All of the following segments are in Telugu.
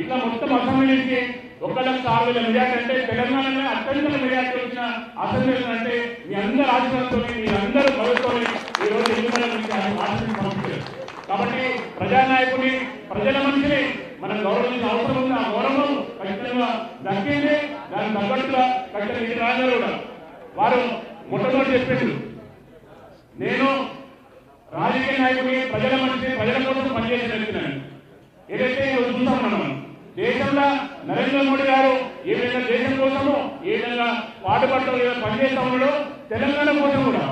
ఇట్లా మొత్తం అసెంబ్లీకి ఒక లక్ష ఆరు వేల మెజార్టీ అంటే తెలంగాణలో అత్యంత మెజార్టీ వచ్చిన అసెంబ్లీ అంటే మీ అందరి ఆశీర్వాదంతో మీ అందరూ భవిష్యత్తు ఈ రోజు ఎన్నికల నుంచి ఆశీర్వాదం కాబట్టి ప్రజానాయకుని ప్రజల మనిషిని మనం గౌరవించిన అవసరం ఉంది. ఆ గౌరవం ఖచ్చితంగా దక్కింది. దానికి తగ్గట్టుగా ఖచ్చితంగా ఇది రాజారు కూడా. వారు మొట్టమొదటి చెప్పారు నేను రాజకీయ నాయకుడిని ప్రజల మనిషిని ప్రజల కోసం పనిచేసిన వ్యక్తిని ఏదైతే చూస్తాం మనం దేశంలో నరేంద్ర మోడీ గారు ఏ విధంగా దేశం కోసము ఏ విధంగా పాటుపడటం లేదా పనిచేస్తా ఉన్నాడో తెలంగాణ కోసం కూడా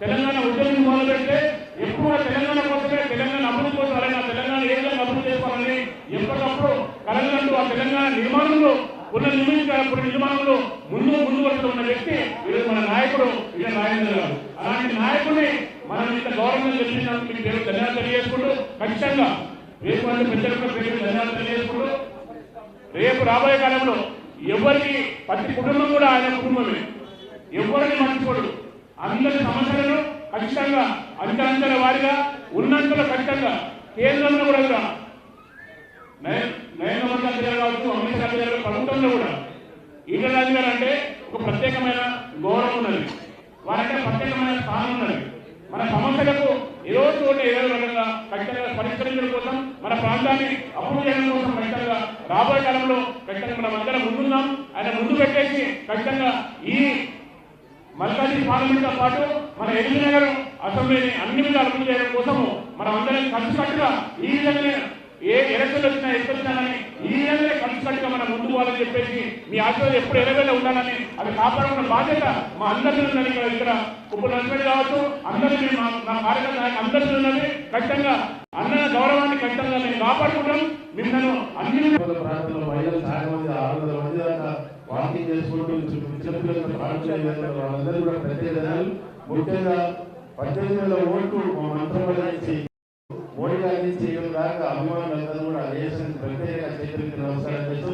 తెలంగాణ ఉద్యమం మొదలు పెడితే ఎప్పుడు తెలంగాణ కోసమే తెలంగాణ అభివృద్ధి కోసం అలాగే తెలంగాణ ఏ విధంగా అభివృద్ధి చేసుకోవాలని ఎప్పటికప్పుడు కలగంటూ ఆ తెలంగాణ నిర్మాణంలో ఉన్న నిర్మించినప్పుడు నిర్మాణంలో ముందు ముందు వరుసలో ఉన్న వ్యక్తి ఈరోజు మన నాయకుడు ఇదే నాగేంద్ర గారు. అలాంటి నాయకుడిని మనం ఇంత గౌరవంగా తెలిసినందుకు మీకు పేరు ధన్యవాదాలు తెలియజేసుకుంటూ ఖచ్చితంగా రేపు అంటే పెద్దలకు ధన్యవాదాలు తెలియజేసుకుంటూ రేపు రాబోయే కాలంలో ఎవరికి ప్రతి కుటుంబం కూడా ఆయన కుటుంబమే. ఎవరిని మర్చిపోడు. అందరి సమస్యలను ఖచ్చితంగా అంచెలంచెల వారిగా ఉన్నంతలో ఖచ్చితంగా కేంద్రంలో కూడా నయ- నరేంద్ర మోదీ గారు కావచ్చు అమిత్ షా గారు ప్రభుత్వంలో కూడా. ఈటల రాజు గారు అంటే ఒక ప్రత్యేకమైన గౌరవం ఉన్నది. వారంటే ప్రత్యేకమైన స్థానం ఉన్నది. మన సమస్యలకు ఈరోజు చోట ఏదో రకంగా ఖచ్చితంగా పరిష్కరించడం కోసం మన ప్రాంతాన్ని అభివృద్ధి చేయడం కోసం ఖచ్చితంగా రాబోయే కాలంలో ఖచ్చితంగా మనం అందరం ముందున్నాం. ఆయన ముందు పెట్టేసి ఖచ్చితంగా ఈ మల్కాజీ పార్లమెంట్తో పాటు మన ఎల్బీనగర్ అసెంబ్లీని అన్ని విధాలు అభివృద్ధి చేయడం కోసము మనం అందరం కలిసికట్టుగా ఈ విధంగా ఏ ఎలక్షన్లు వచ్చినా ఎప్పుడు వచ్చినా కానీ ఈ పోవాలని చెప్పేసి మీ ఆశీర్వాదం ఎప్పుడు ఎలవేళ ఉండాలని అది కాపాడుకున్న బాధ్యత మా అందరికీ ఉందని ఇక్కడ ఇక్కడ కుప్పలు కావచ్చు అందరికీ మా కార్యకర్త అందరికీ ఉన్నది ఖచ్చితంగా అన్న గౌరవాన్ని ఖచ్చితంగా మేము కాపాడుకుంటాం. మిమ్మల్ని అన్ని ప్రాంతంలో మహిళలు చాలా మంది ఆరు వందల మంది దాకా వాకింగ్ చేసుకుంటూ పాల్గొనే వాళ్ళందరూ కూడా ప్రత్యేక ధన్యాలు. ముఖ్యంగా పద్దెనిమిది వేల ఓట్లు మా మంత్రం వల్ల మోడీ గారి నుంచి దాకా అభిమానులందరూ కూడా దేశానికి ప్రత్యేక చేతులకి చేస్తూ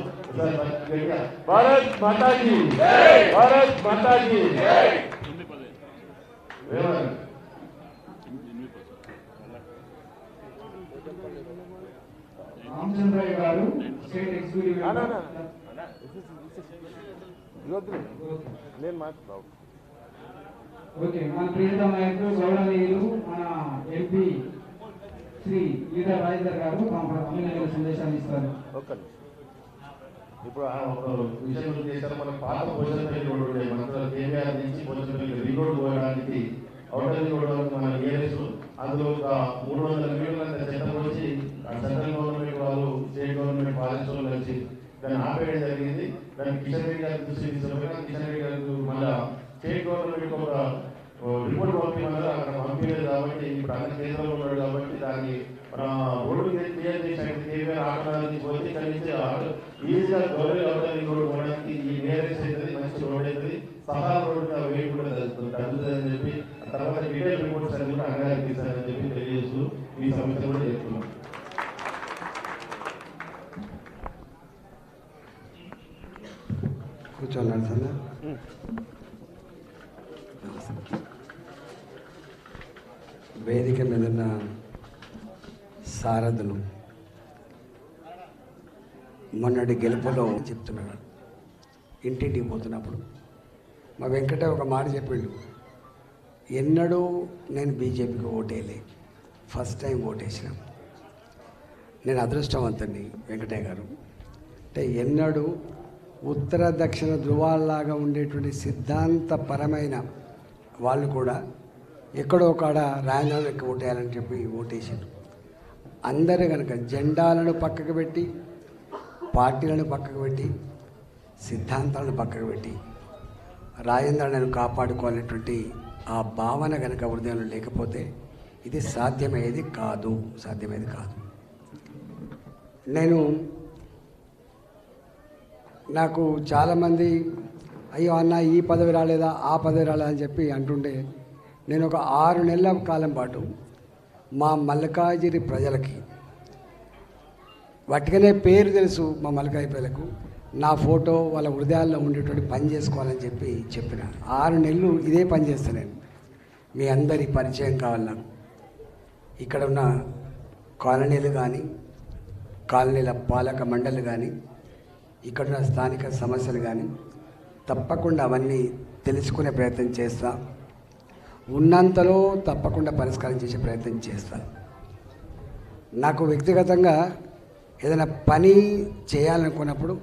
భారత్ మాతాజీ భారత్ మాతాజీ రామచంద్రయ్య గారు స్టేట్ ఎగ్జిక్యూటివ్ నేను మాట్లాడు ఓకే మన ప్రియతమ నాయకులు గౌరవనీయులు మన ఎంపీ శ్రీ ఈటల రాజేందర్ గారు తమ అభినందన సందేశాన్ని ఇస్తారు. ఓకే ఇప్పుడు ఆ ఒక విషయం గురించి చేశారు. మన పాత భోజనపల్లి రోడ్డు ఉండే మన కేవీఆర్ నుంచి భోజనపల్లి రింగ్ రోడ్ పోయడానికి అవుటర్ రింగ్ రోడ్ వరకు మన ఏరియస్ అందులో ఒక మూడు వందల మీటర్ల చట్టం వచ్చి సెంట్రల్ గవర్నమెంట్ వాళ్ళు స్టేట్ గవర్నమెంట్ ఫారెస్ట్ వాళ్ళు వచ్చి దాన్ని ఆపేయడం జరిగింది. దాన్ని కిషన్ రెడ్డి గారి దృష్టి తీసుకుపోయినా కిషన్ రెడ్డి గారికి మళ్ళా స్టేట్ గవర్నమెంట్ ఒక రిపోర్ట్ పంపించమన్నారు అక్కడ పంపించలేదు కాబట్టి ఇప్పుడు అన్ని కేంద్రంలో ఉన్నాడు కాబట్టి దాన్ని మన రోడ్డు క్లియర్ చేసినట్టు కేవీఆర్ ఆటోడానికి పోతే కలిసి ఆటో ఈజీగా గౌరవ అవడానికి రోడ్డు పోవడానికి ఈ నేరెస్ అవుతుంది మంచి రోడ్ అవుతుంది సహా వెయిట్ కూడా తగ్గుతుంది తగ్గుతుంది అని చెప్పి తర్వాత డీటెయిల్ రిపోర్ట్స్ అన్ని కూడా అన్నగారికి చెప్పి తెలియజేస్తూ ఈ సమస్య కూడా చెప్తున్నాం. సార్. వేదిక మీద ఉన్న సారథులు మొన్నటి గెలుపులో చెప్తున్నాడు. ఇంటింటికి పోతున్నప్పుడు మా వెంకట ఒక మాట చెప్పిండు. ఎన్నడూ నేను బీజేపీకి ఓటేయలే. ఫస్ట్ టైం ఓటేసిన. నేను అదృష్టవంతుని వెంకటయ్య గారు. అంటే ఎన్నడూ ఉత్తర దక్షిణ ధృవాల్లాగా ఉండేటువంటి సిద్ధాంతపరమైన వాళ్ళు కూడా ఎక్కడో కాడ రాజధానికి ఓటేయాలని చెప్పి ఓటేసారు అందరూ కనుక జెండాలను పక్కకు పెట్టి పార్టీలను పక్కకు పెట్టి సిద్ధాంతాలను పక్కకు పెట్టి రాజేంద్రను కాపాడుకోవాలనేటువంటి ఆ భావన కనుక హృదయంలో లేకపోతే ఇది సాధ్యమయ్యేది కాదు సాధ్యమయ్యేది కాదు. నేను నాకు చాలామంది అయ్యో అన్న ఈ పదవి రాలేదా ఆ పదవి రాలేదా అని చెప్పి అంటుండే నేను ఒక ఆరు నెలల కాలం పాటు మా మల్కాజిరి ప్రజలకి వాటికనే పేరు తెలుసు మా మల్కాయి నా ఫోటో వాళ్ళ హృదయాల్లో ఉండేటువంటి పని చేసుకోవాలని చెప్పి చెప్పిన. ఆరు నెలలు ఇదే పని చేస్తాను నేను. మీ అందరి పరిచయం కావాలి? నాకు ఇక్కడ ఉన్న కాలనీలు కానీ కాలనీల పాలక మండలి కానీ ఇక్కడున్న స్థానిక సమస్యలు కానీ తప్పకుండా అవన్నీ తెలుసుకునే ప్రయత్నం చేస్తా. ఉన్నంతలో తప్పకుండా పరిష్కారం చేసే ప్రయత్నం చేస్తా. నాకు వ్యక్తిగతంగా ఏదైనా పని చేయాలనుకున్నప్పుడు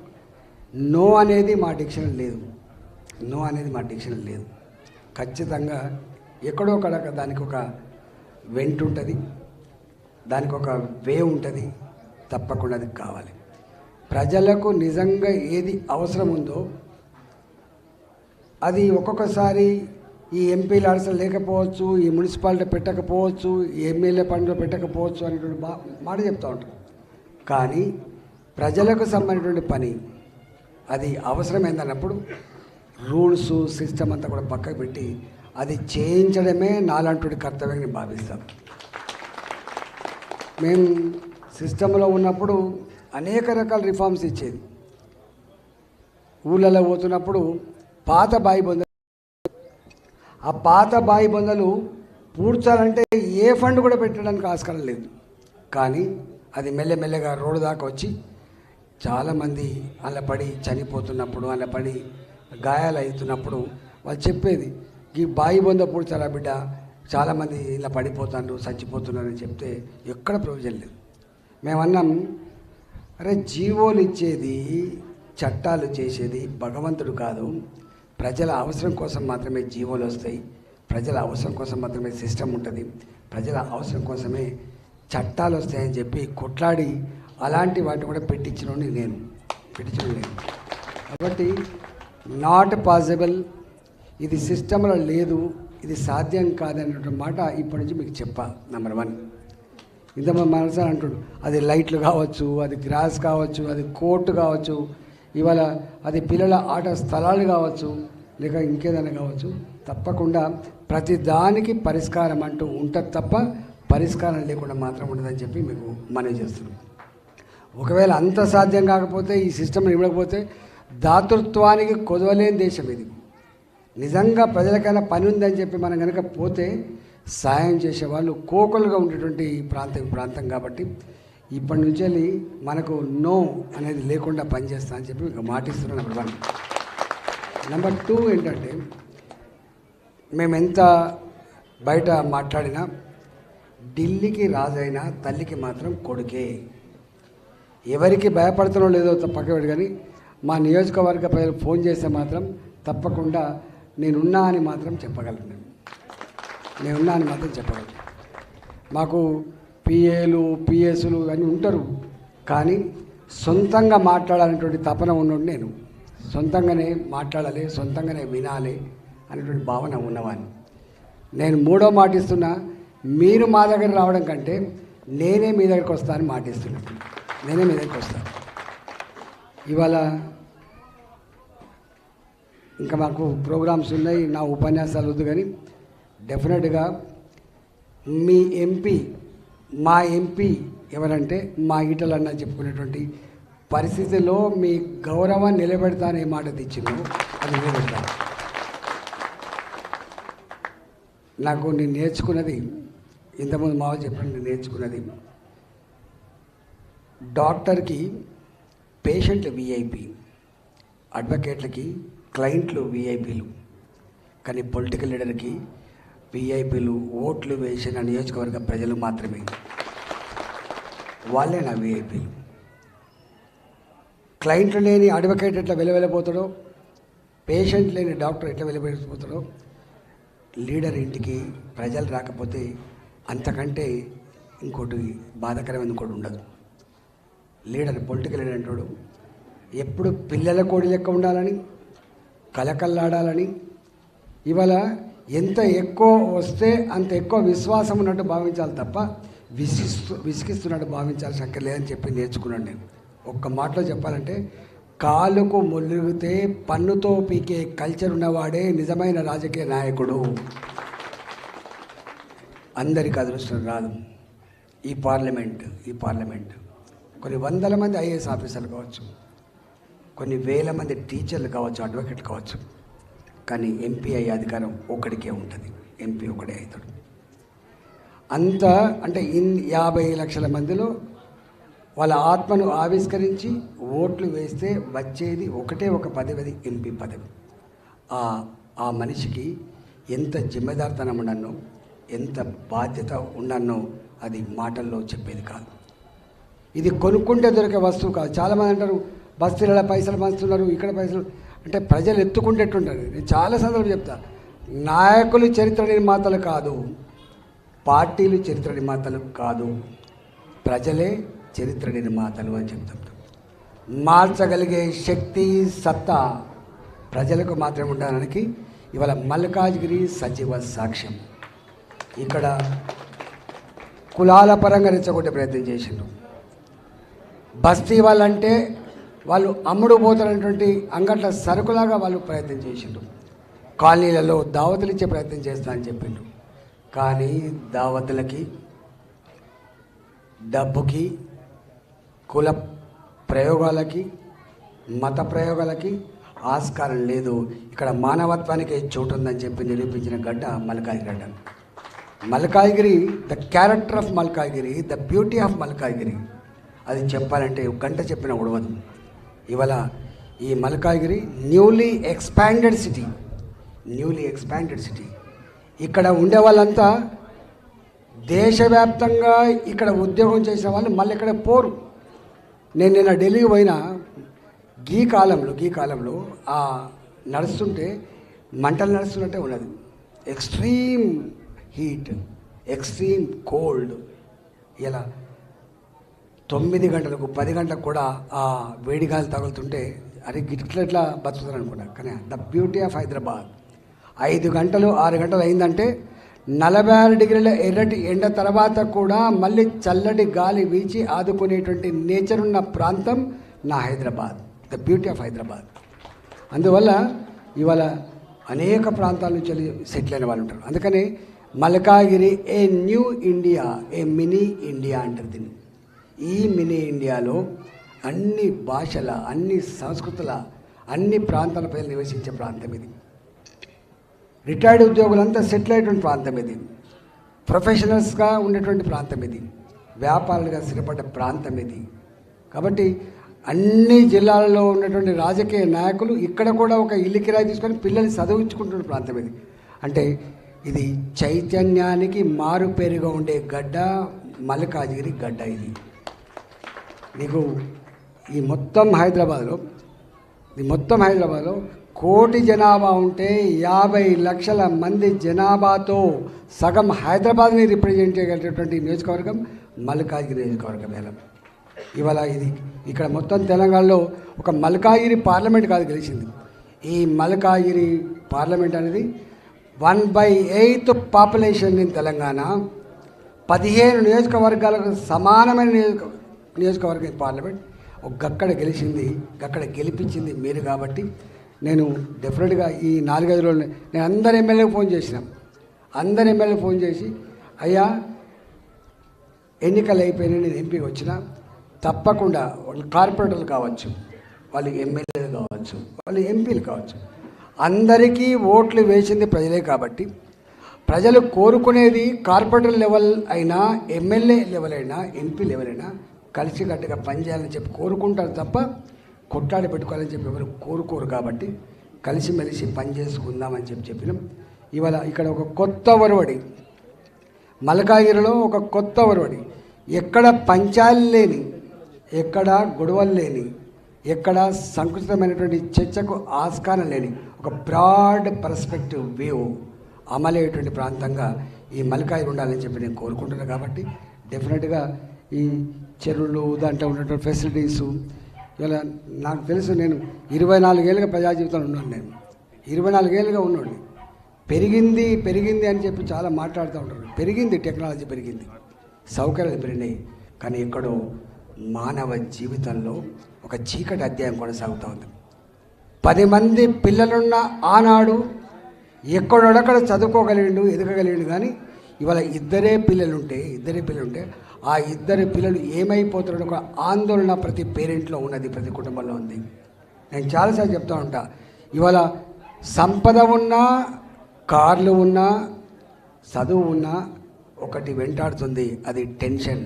నో అనేది మా డిక్షనరీ లేదు. నో అనేది మా డిక్షనరీ లేదు. ఖచ్చితంగా ఎక్కడో ఒకడ దానికి ఒక వెంట్ ఉంటుంది. దానికి ఒక వే ఉంటుంది. తప్పకుండా అది కావాలి. ప్రజలకు నిజంగా ఏది అవసరం ఉందో అది ఒక్కొక్కసారి ఈ ఎంపీలు అడసలు లేకపోవచ్చు ఈ మున్సిపాలిటీ పెట్టకపోవచ్చు ఈ ఎమ్మెల్యే పనులు పెట్టకపోవచ్చు అనేటువంటి బా మాట చెప్తూ ఉంటాం. కానీ ప్రజలకు సంబంధించినటువంటి పని అది అవసరమైందన్నప్పుడు రూల్స్ సిస్టమ్ అంతా కూడా పక్కకు పెట్టి అది చేయించడమే నాలాంటి కర్తవ్యంగా భావిస్తాం. మేము సిస్టంలో ఉన్నప్పుడు అనేక రకాల రిఫార్మ్స్ ఇచ్చేది. ఊళ్ళలో పోతున్నప్పుడు పాత బాయి బొందలు ఆ పాత బాయి బొందలు పూడ్చాలంటే ఏ ఫండ్ కూడా పెట్టడానికి ఆస్కారం లేదు. కానీ అది మెల్లమెల్లగా రోడ్డు దాకా వచ్చి చాలామంది అలా పడి చనిపోతున్నప్పుడు అలా పడి గాయాలు అవుతున్నప్పుడు వాళ్ళు చెప్పేది ఈ బాయి బొంద పూడ్చారా బిడ్డ? చాలామంది ఇలా పడిపోతారు అని చెప్తే ఎక్కడ ప్రయోజనం లేదు. మేమన్నాం అరే జీవోలు ఇచ్చేది చట్టాలు చేసేది భగవంతుడు కాదు. ప్రజల అవసరం కోసం మాత్రమే జీవోలు వస్తాయి. ప్రజల అవసరం కోసం మాత్రమే సిస్టమ్ ఉంటుంది. ప్రజల అవసరం కోసమే చట్టాలు వస్తాయని చెప్పి కొట్లాడి అలాంటి వాటిని కూడా పెట్టించిన నేను. పెట్టించిన నేను. కాబట్టి నాట్ పాసిబుల్ ఇది సిస్టంలో లేదు. ఇది సాధ్యం కాదనేటువంటి మాట ఇప్పటి నుంచి మీకు చెప్పా. నెంబర్ వన్ ఇంతమంది మనసు అంటుడు అది లైట్లు కావచ్చు అది గ్రాస్ కావచ్చు అది కోర్టు కావచ్చు ఇవాళ అది పిల్లల ఆట స్థలాలు కావచ్చు లేక ఇంకేదైనా కావచ్చు తప్పకుండా ప్రతిదానికి పరిష్కారం అంటూ ఉంటుంది తప్ప పరిష్కారం లేకుండా మాత్రం ఉండదని చెప్పి మీకు మనవి చేస్తున్నాం. ఒకవేళ అంత సాధ్యం కాకపోతే ఈ సిస్టమ్ ఇవ్వకపోతే దాతృత్వానికి కొదవలేని దేశం ఇది. నిజంగా ప్రజలకైనా పని ఉందని చెప్పి మనం కనుక పోతే సాయం చేసే వాళ్ళు కోకలుగా ఉండేటువంటి ప్రాంతం ప్రాంతం కాబట్టి ఇప్పటి నుంచి వెళ్ళి మనకు నో అనేది లేకుండా పనిచేస్తా అని చెప్పి మీకు మాటిస్తున్నాను నెంబర్ వన్ నెంబర్ టూ ఏంటంటే మేము ఎంత బయట మాట్లాడినా ఢిల్లీకి రాజైన తల్లికి మాత్రం కొడుకే. ఎవరికి భయపడుతున్నో లేదో పక్కవాడు కానీ మా నియోజకవర్గ ప్రజలు ఫోన్ చేస్తే మాత్రం తప్పకుండా నేనున్నా అని మాత్రం చెప్పగలను నేను. నేనున్నా అని మాత్రం చెప్పగలను. మాకు పిఏలు పిఎస్లు అన్నీ ఉంటారు. కానీ సొంతంగా మాట్లాడాలనేటువంటి తపన ఉన్నోడు నేను. సొంతంగానే మాట్లాడాలి సొంతంగానే వినాలి అనేటువంటి భావన ఉన్నవాడిని. నేను మూడో మాట ఇస్తున్నా మీరు మా దగ్గర రావడం కంటే నేనే మీ దగ్గరికి వస్తానని మాటిస్తున్నాను నేనే మీ దగ్గరికి వస్తాను ఇవాళ ఇంకా మాకు ప్రోగ్రామ్స్ ఉన్నాయి నా ఉపన్యాసాలు వద్దు కానీ డెఫినెట్గా మీ ఎంపీ మా ఎంపీ ఎవరంటే మా ఈటలన్న చెప్పుకునేటువంటి పరిస్థితిలో మీ గౌరవాన్ని నిలబెడతానే మాట తెచ్చిందో అది నిలబెడతాను నాకు నేను నేర్చుకున్నది ఇంతకుముందు మావ చెప్పండి నేను నేర్చుకున్నది. డాక్టర్కి పేషెంట్లు విఐపి అడ్వకేట్లకి క్లయింట్లు విఐపీలు కానీ పొలిటికల్ లీడర్కి విఐపీలు ఓట్లు వేసిన నియోజకవర్గ ప్రజలు మాత్రమే. వాళ్ళే నా విఐపీలు క్లయింట్లు లేని అడ్వకేట్ ఎట్లా వెలువెళ్ళిపోతాడో పేషెంట్ లేని డాక్టర్ ఎట్లా వెలువెళ్ళిపోతాడో లీడర్ ఇంటికి ప్రజలు రాకపోతే అంతకంటే ఇంకోటి బాధాకరమైన ఇంకోటి ఉండదు. లీడర్ పొలిటికల్ లీడర్ అంటాడు ఎప్పుడు పిల్లల కోడి లెక్క ఉండాలని కలకల్లాడాలని ఇవాళ ఎంత ఎక్కువ వస్తే అంత ఎక్కువ విశ్వాసం ఉన్నట్టు భావించాలి తప్ప విసిస్తూ విసిగిస్తున్నట్టు భావించాల్సిన అక్కర్లేదని చెప్పి నేర్చుకున్నాను నేను. ఒక్క మాటలో చెప్పాలంటే కాలుకు ములిగితే పన్నుతో పీకే కల్చర్ ఉన్నవాడే నిజమైన రాజకీయ నాయకుడు. అందరికి అదృష్టం రాదు. ఈ పార్లమెంట్ ఈ పార్లమెంట్. కొన్ని వందల మంది ఐఏఎస్ ఆఫీసర్లు కావచ్చు కొన్ని వేల మంది టీచర్లు కావచ్చు అడ్వకేట్లు కావచ్చు. కానీ ఎంపీ అయ్యే అధికారం ఒకడికే ఉంటుంది. ఎంపీ ఒకడే అవుతాడు. అంత అంటే ఇన్ యాభై లక్షల మందిలో వాళ్ళ ఆత్మను ఆవిష్కరించి ఓట్లు వేస్తే వచ్చేది ఒకటే ఒక పదవి ఎంపీ పదవి. ఆ ఆ మనిషికి ఎంత జిమ్మెదారితనం ఉండన్నో ఎంత బాధ్యత ఉండన్నో అది మాటల్లో చెప్పేది కాదు. ఇది కొనుక్కుంటే దొరికే వస్తువు కాదు. చాలామంది అంటారు బస్తీలలో పైసలు పంచుతున్నారు ఇక్కడ పైసలు. అంటే ప్రజలు ఎత్తుకుంటేట్టుంటారు నేను చాలా సందర్భం చెప్తా. నాయకులు చరిత్ర నిర్మాతలు కాదు. పార్టీలు చరిత్ర నిర్మాతలు కాదు. ప్రజలే చరిత్ర నిర్మాతలు అని చెప్తాం. మార్చగలిగే శక్తి సత్తా ప్రజలకు మాత్రమే ఉండడానికి ఇవాళ మల్కాజ్గిరి సజీవ సాక్ష్యం. ఇక్కడ కులాల పరంగా రెచ్చగొట్టే ప్రయత్నం చేసిండ్రు బస్తీ వాళ్ళంటే వాళ్ళు అమ్ముడు పోతున్నటువంటి అంగట్ల సరుకులాగా వాళ్ళు ప్రయత్నం చేసిండ్రు కాలనీలలో దావతులు ఇచ్చే ప్రయత్నం చేస్తా అని కానీ దావతులకి డబ్బుకి కుల ప్రయోగాలకి మత ప్రయోగాలకి ఆస్కారం లేదు. ఇక్కడ మానవత్వానికి చోటు ఉందని చెప్పి నిరూపించిన గడ్డ మల్కాజ్గిరి గడ్డ. Malkajgiri the character of Malkajgiri the beauty of Malkajgiri. అది చెప్పాలంటే గంట చెప్పిన ఉడవదు ఇవాళ ఈ Malkajgiri newly expanded city newly expanded city ఇక్కడ ఉండే వాళ్ళంతా దేశవ్యాప్తంగా ఇక్కడ ఉద్యోగం చేసిన వాళ్ళు మళ్ళీ ఇక్కడ పోరు. నేను నిన్న ఢిల్లీకి పోయిన గీ కాలంలో గీ కాలంలో ఆ నడుస్తుంటే మంటలు నడుస్తున్నట్టే ఉన్నది. Extreme heat extreme cold. ఇలా తొమ్మిది గంటలకు పది గంటలకు కూడా ఆ వేడి గాలి తగులుతుంటే అరే గిట్ల ఇట్లా బతుకుతారు అనుకున్నా కానీ ద బ్యూటీ ఆఫ్ హైదరాబాద్. ఐదు గంటలు ఆరు గంటలు అయిందంటే నలభై ఆరు డిగ్రీల ఎర్రటి ఎండ తర్వాత కూడా మళ్ళీ చల్లటి గాలి వీచి ఆదుకునేటువంటి నేచర్ ఉన్న ప్రాంతం నా Hyderabad. The beauty of Hyderabad. అందువల్ల ఇవాళ అనేక ప్రాంతాల నుంచి సెటిల్ అయిన వాళ్ళు ఉంటారు. అందుకని Malkajgiri a new India a mini India అంటారు దీన్ని. ఈ మినీ ఇండియాలో అన్ని భాషల అన్ని సంస్కృతుల అన్ని ప్రాంతాల ప్రజలు నివసించే ప్రాంతం ఇది. రిటైర్డ్ ఉద్యోగులంతా సెటిల్ అయ్యేటువంటి ప్రాంతం ఇది. ప్రొఫెషనల్స్గా ఉండేటువంటి ప్రాంతం ఇది. వ్యాపారులుగా స్థిరపడ్డ ప్రాంతం ఇది. కాబట్టి అన్ని జిల్లాలలో ఉన్నటువంటి రాజకీయ నాయకులు ఇక్కడ కూడా ఒక ఇల్లు కిరాయి తీసుకొని పిల్లల్ని చదివించుకుంటున్న ప్రాంతం ఇది. అంటే ఇది చైతన్యానికి మారు పేరుగా ఉండే గడ్డ మల్కాజిగిరి గడ్డ ఇది. నీకు ఈ మొత్తం హైదరాబాద్లో ఈ మొత్తం హైదరాబాద్లో కోటి జనాభా ఉంటే యాభై లక్షల మంది జనాభాతో సగం హైదరాబాద్ని రిప్రజెంట్ చేయగలిగేటువంటి నియోజకవర్గం మల్కాజ్గిరి నియోజకవర్గం మేడం. ఇవాళ ఇది ఇక్కడ మొత్తం తెలంగాణలో ఒక మల్కాగిరి పార్లమెంట్ కాదు గెలిచింది. ఈ మల్కాగిరి పార్లమెంట్ అనేది one by eighth population in Telangana పదిహేను నియోజకవర్గాలకు సమానమైన నియోజక నియోజకవర్గం పార్లమెంట్. గక్కడ గెలిచింది గక్కడ గెలిపించింది మీరు కాబట్టి నేను డెఫినెట్గా ఈ నాలుగైదు రోజులు నేను అందరు ఎమ్మెల్యేకి ఫోన్ చేసినాం. అందరు ఎమ్మెల్యే ఫోన్ చేసి అయ్యా ఎన్నికలు అయిపోయినా నేను ఎంపీకి వచ్చిన. తప్పకుండా వాళ్ళు కార్పొరేటర్లు కావచ్చు వాళ్ళు ఎమ్మెల్యేలు కావచ్చు వాళ్ళు ఎంపీలు కావచ్చు. అందరికీ ఓట్లు వేసింది ప్రజలే కాబట్టి ప్రజలు కోరుకునేది కార్పొరేటర్ లెవెల్ అయినా ఎమ్మెల్యే లెవెల్ అయినా ఎంపీ లెవెల్ అయినా కలిసికట్టుగా పనిచేయాలని చెప్పి కోరుకుంటారు తప్ప కొట్లాడి పెట్టుకోవాలని చెప్పి ఎవరు కోరుకోరు కాబట్టి కలిసిమెలిసి పని చేసుకుందామని చెప్పి చెప్పినాం. ఇవాళ ఇక్కడ ఒక కొత్త ఒరవడి మలకాగిరిలో ఒక కొత్త ఒరవడి ఎక్కడ పంచాలు లేని ఎక్కడ గొడవలు లేని ఎక్కడ సంకుచితమైనటువంటి చర్చకు ఆస్కారం లేని ఒక బ్రాడ్ పర్స్పెక్టివ్ వ్యూ అమలయ్యేటువంటి ప్రాంతంగా ఈ మల్కాయి ఉండాలని చెప్పి నేను కోరుకుంటున్నాను కాబట్టి డెఫినెట్గా ఈ చెరువులు దాంట్లో ఉన్నటువంటి ఫెసిలిటీస్ ఇలా నాకు తెలుసు నేను ఇరవై నాలుగేళ్ళుగా ప్రజా జీవితంలో ఉన్నాను నేను. ఇరవై నాలుగేళ్ళుగా ఉన్నాను పెరిగింది పెరిగింది అని చెప్పి చాలా మాట్లాడుతూ ఉంటారు. పెరిగింది టెక్నాలజీ పెరిగింది. సౌకర్యాలు పెరిగినాయి. కానీ ఎక్కడో మానవ జీవితంలో ఒక చీకటి అధ్యాయం కొనసాగుతూ ఉంది. పది మంది పిల్లలున్న ఆనాడు ఎక్కడొడక్కడ చదువుకోగలిగిండు ఎదగగలిగిండు కానీ ఇవాళ ఇద్దరే పిల్లలుంటే ఇద్దరే పిల్లలుంటే ఆ ఇద్దరు పిల్లలు ఏమైపోతారో ఒక ఆందోళన ప్రతి పేరెంట్లో ఉన్నది ప్రతి కుటుంబంలో ఉంది. నేను చాలాసార్లు చెప్తా ఉంటా ఇవాళ సంపద ఉన్నా కార్లు ఉన్నా చదువు ఉన్నా ఒకటి వెంటాడుతుంది అది tension.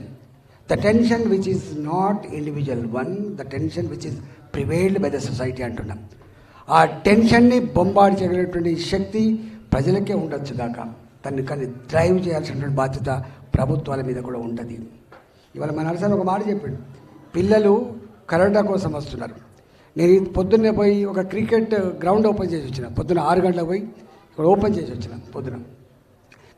The tension which is not individual one the tension which is prevailed by the society అంటున్నాం. ఆ టెన్షన్ని బొంబాడు చేయగలిగినటువంటి శక్తి ప్రజలకే ఉండొచ్చు దాకా. దాన్ని కానీ డ్రైవ్ చేయాల్సినటువంటి బాధ్యత ప్రభుత్వాల మీద కూడా ఉంటుంది. ఇవాళ మన నరసన్ ఒక మాట చెప్పాడు. పిల్లలు కరోనా కోసం వస్తున్నారు. నేను పొద్దున్నే పోయి ఒక క్రికెట్ గ్రౌండ్ ఓపెన్ చేసి వచ్చిన. పొద్దున్న ఆరు గంటలకు పోయి ఇక్కడ ఓపెన్ చేసి వచ్చిన పొద్దున.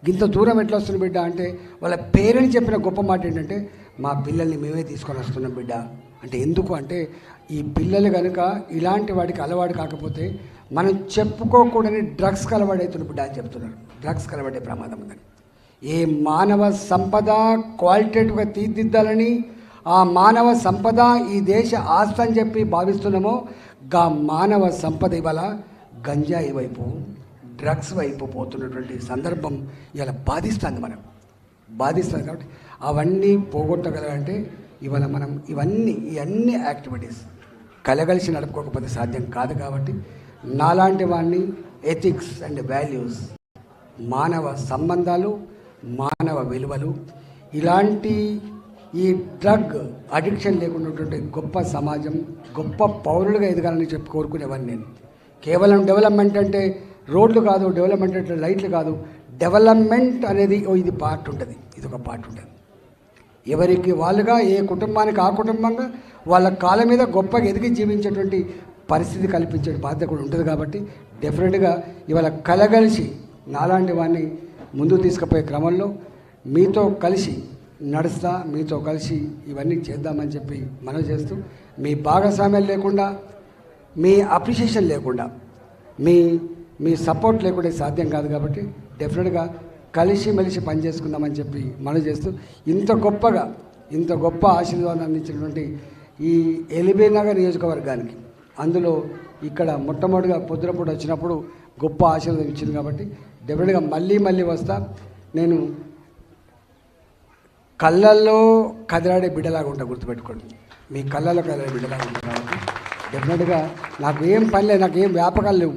ఇంత దూరం ఎట్లా వస్తుంది బిడ్డ అంటే వాళ్ళ పేరెంట్స్ చెప్పిన గొప్ప మాట ఏంటంటే మా పిల్లల్ని మేమే తీసుకొని వస్తున్నాం బిడ్డ. అంటే ఎందుకు అంటే ఈ పిల్లలు కనుక ఇలాంటి వాడికి అలవాటు కాకపోతే మనం చెప్పుకోకూడని డ్రగ్స్ కలవాడైతున్న బిడ్డ అని చెప్తున్నారు. డ్రగ్స్ కలవాడే ప్రమాదం ఉందని. ఏ మానవ సంపద క్వాలిటేటివ్గా తీర్దిద్దాలని ఆ మానవ సంపద ఈ దేశ ఆస్తి అని చెప్పి భావిస్తున్నామో గా మానవ సంపద ఇవాళ గంజాయి వైపు డ్రగ్స్ వైపు పోతున్నటువంటి సందర్భం ఇలా బాధిస్తుంది మనం. బాధిస్తుంది కాబట్టి అవన్నీ పోగొట్టగలంటే ఇవాళ మనం ఇవన్నీ ఇవన్నీ యాక్టివిటీస్ కలగలిసి నడుపుకోకపోతే సాధ్యం కాదు కాబట్టి నాలాంటి వాడిని ఎథిక్స్ అండ్ వాల్యూస్ మానవ సంబంధాలు మానవ విలువలు ఇలాంటి ఈ డ్రగ్ అడిక్షన్ లేకున్నటువంటి గొప్ప సమాజం గొప్ప పౌరులుగా ఎదగాలని చెప్పి కోరుకునేవాడిని నేను. కేవలం డెవలప్మెంట్ అంటే రోడ్లు కాదు డెవలప్మెంట్ అంటే లైట్లు కాదు డెవలప్మెంట్ అనేది ఇది పార్ట్ ఉంటుంది. ఇది ఒక పార్ట్ ఉంటుంది. ఎవరికి వాళ్ళుగా ఏ కుటుంబానికి ఆ కుటుంబంగా వాళ్ళ కాళ్ళ మీద గొప్పగా ఎదిగి జీవించేటువంటి పరిస్థితి కల్పించే బాధ్యత కూడా ఉంటుంది కాబట్టి డెఫినెట్గా ఇవాళ కలగలిసి నాలాంటి వాడిని ముందుకు తీసుకుపోయే క్రమంలో మీతో కలిసి నడుస్తా మీతో కలిసి ఇవన్నీ చేద్దామని చెప్పి మనం చేస్తూ మీ భాగస్వామ్యం లేకుండా మీ అప్రిషియేషన్ లేకుండా మీ మీ సపోర్ట్ లేకుండా సాధ్యం కాదు కాబట్టి డెఫినెట్గా కలిసిమెలిసి పనిచేసుకుందామని చెప్పి మనం చేస్తూ ఇంత గొప్పగా ఇంత గొప్ప ఆశీర్వాదాన్ని అందించినటువంటి ఈ ఎలిబేనగర్ నియోజకవర్గానికి అందులో ఇక్కడ మొట్టమొదటిగా పొద్దునపూట వచ్చినప్పుడు గొప్ప ఆశీర్వాదం ఇచ్చింది కాబట్టి డెఫినెట్గా మళ్ళీ మళ్ళీ వస్తా. నేను కళ్ళల్లో కదిలాడే బిడ్డలాగా ఉంటా గుర్తుపెట్టుకోండి. మీ కళ్ళల్లో కదిలాడే బిడ్డలాగా ఉంటా కాబట్టి డెఫినెట్గా నాకు ఏం పని లేదు నాకు ఏం వ్యాపకాలు లేవు.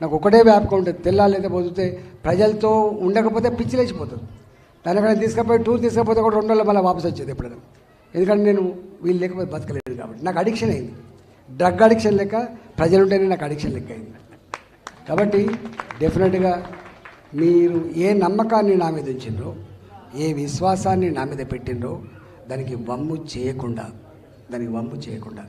నాకు ఒకటే వ్యాపకం ఉంటుంది తెల్లాలైతే పోతే ప్రజలతో ఉండకపోతే పిచ్చి లేచిపోతుంది. దానికన్నా తీసుకపోయి టూర్ తీసుకపోతే కూడా రెండు రోజులు మళ్ళీ వాపసు వచ్చేది ఎప్పుడైనా. ఎందుకంటే నేను వీళ్ళు లేకపోతే బతకలేదు కాబట్టి. నాకు అడిక్షన్ అయింది. డ్రగ్ అడిక్షన్ లెక్క ప్రజలు ఉంటేనే నాకు అడిక్షన్ లెక్క అయింది. కాబట్టి డెఫినెట్గా మీరు ఏ నమ్మకాన్ని నా మీద ఉంచిండ్రో ఏ విశ్వాసాన్ని నా మీద పెట్టిండ్రో దానికి వమ్ము చేయకుండా దానికి వమ్ము చేయకుండా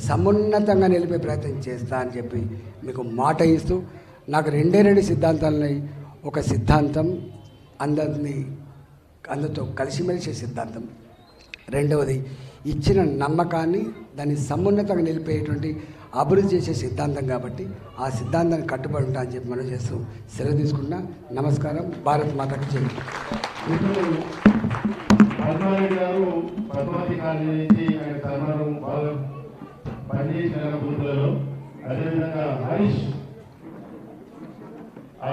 సమున్నతంగా నిలిపే ప్రయత్నం చేస్తా అని చెప్పి మీకు మాట ఇస్తూ నాకు రెండే రెండు సిద్ధాంతాలున్నాయి ఒక సిద్ధాంతం అందరిని అందరితో కలిసిమెలిసే సిద్ధాంతం. రెండవది ఇచ్చిన నమ్మకాన్ని దాన్ని సమున్నతంగా నిలిపేటువంటి అభివృద్ధి చేసే సిద్ధాంతం కాబట్టి ఆ సిద్ధాంతాన్ని కట్టుబడి ఉంటా అని చెప్పి మనం చేస్తూ సెలవు తీసుకుంటున్నా. నమస్కారం. భారత్ మాతకు జై. గారు పద్మావతి కాలనీ నుంచి పనిచేసిన బూతులలో అదేవిధంగా హరీష్ ఆ